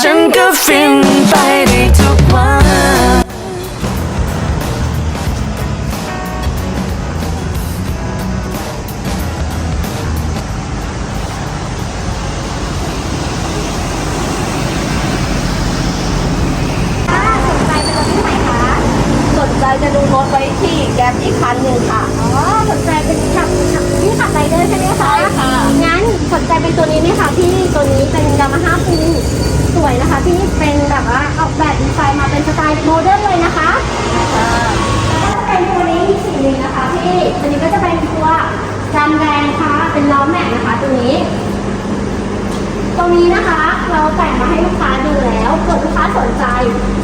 ฉันก็ฟินไปได้ทุกวันสนใจเป็นรถที่ไหนคะ สนใจจะดูรถไว้ที่แก๊ปอีกคันหนึ่งค่ะ อ๋อ สนใจเป็นขับขับพี่ขับไรเดอร์ใช่ไหมคะ ใช่ค่ะ นั้นสนใจเป็นตัวนี้ไหมคะพี่ตัวนี้เป็นยามาฮ่าปูสวยนะคะพี่เป็นแบบว่าออกแบบดีไซน์มาเป็นสไตล์โมเดิร์นเลยนะคะแล้วก็จะเป็นตัวนี้อีกสีหนึ่งนะคะพี่ตัวนี้ก็จะเป็นตัวจันแดงค่ะเป็นล้อแม็กนะคะตัวนี้ ตรงนี้นะคะ เราแต่งมาให้ลูกค้าดูแล้วเกิดลูกค้าสนใจ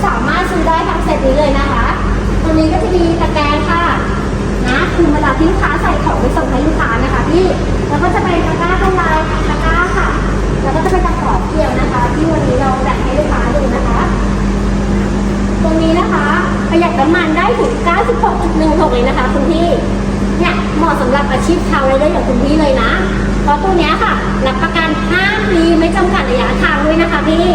สามารถซื้อได้ทั้งเซตนี้เลยนะคะ ตัวนี้ก็จะมีตะแกรงค่ะ นะคือเว ลาที่ลูกค้าใส่ของไปส่งให้ลูกค้านะคะพี่ แล้วก็จะเป็นตะกร้าเป็นลายตะกร้าค่ะ แล้วก็จะเป็นตะขอเกี่ยวนะคะ ที่วันนี้เราแต่งให้ลูกค้าดูนะคะ ตรงนี้นะคะประหยัดน้ำมันได้ถึง 96.16 เลยนะคะคุณพี่ เนี่ยเหมาะสำหรับอาชีพชาวไรเดอร์อย่างคุณพี่เลยนะ เพราะตัวเนี้ยค่ะรับประกัน 5 ปีไม่จำกัดระยะทางด้วยนะคะพี่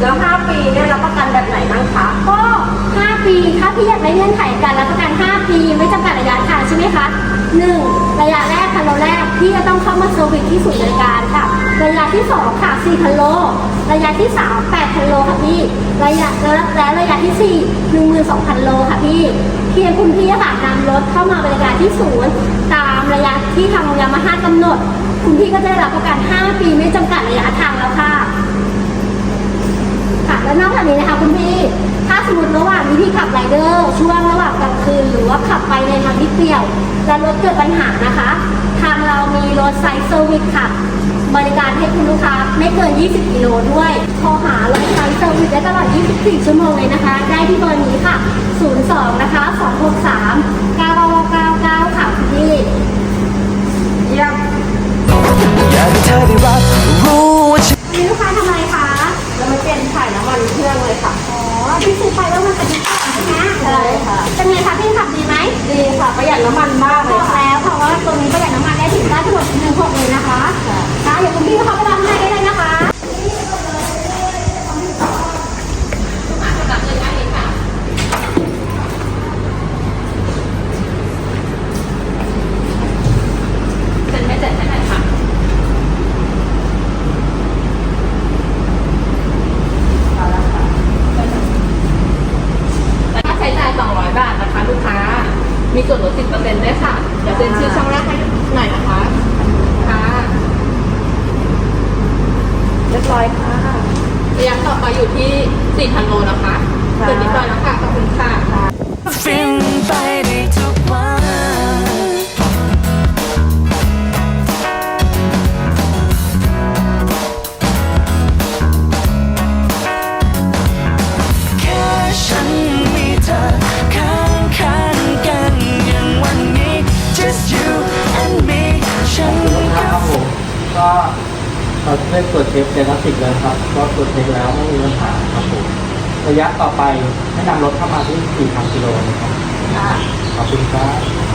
แล้ว 5 ปีเนี่ยรับประกันแบบไหนบ้างคะ ก็ 5 ปีถ้าพี่อยากได้เงื่อนไขการรับประกัน 5 ปีไม่ จำกัดระยะทางใช่ไหมคะ 1. ระยะแรกคันโลแรกพี่จะต้องเข้ามาเซอร์วิสที่ศูนย์บริการค่ะ ระยะที่2ค่ะ4คันโล ระยะที่3 8คันโลค่ะพี่ ระยะและและระยะที่4 12,000โลค่ะพี่ เพียงคุณพี่ค่ะนำรถเข้ามาบริการที่ศูนย์ ตามระยะที่ทางยามาฮ่ากำหนด คุณพี่ก็จะได้รับประกัน 5 ปีไม่จำกัด ว่าขับไปในทางที่เปลี่ยว และรถเกิดปัญหานะคะ ทางเรามีรถไซส์เซอร์วิสค่ะ บริการให้คุณลูกค้าไม่เกิน 20 กิโลด้วยโทรหารถไซส์เซอร์วิสได้ตลอด 24 ชั่วโมงเลยนะคะ ได้ที่เบอร์นี้ค่ะ 02 นะคะ 263 มีส่วนลด10%ด้วยค่ะเดี๋ยวเซ็นชื่อช่องแรกให้หน่อยนะคะ ค่ะ เรียบร้อยค่ะระยะต่อไปอยู่ที่4,000โลนะคะเสร็จเรียบร้อยแล้วค่ะขอบคุณค่ะ ฟินไป เราได้ตรวจเช็คเดลติกแล้วครับก็ตรวจเช็คแล้วไม่มีปัญหาครับผมระยะต่อไปให้นำรถเข้ามาที่ 4,000 กิโลนะครับ ขอบคุณครับ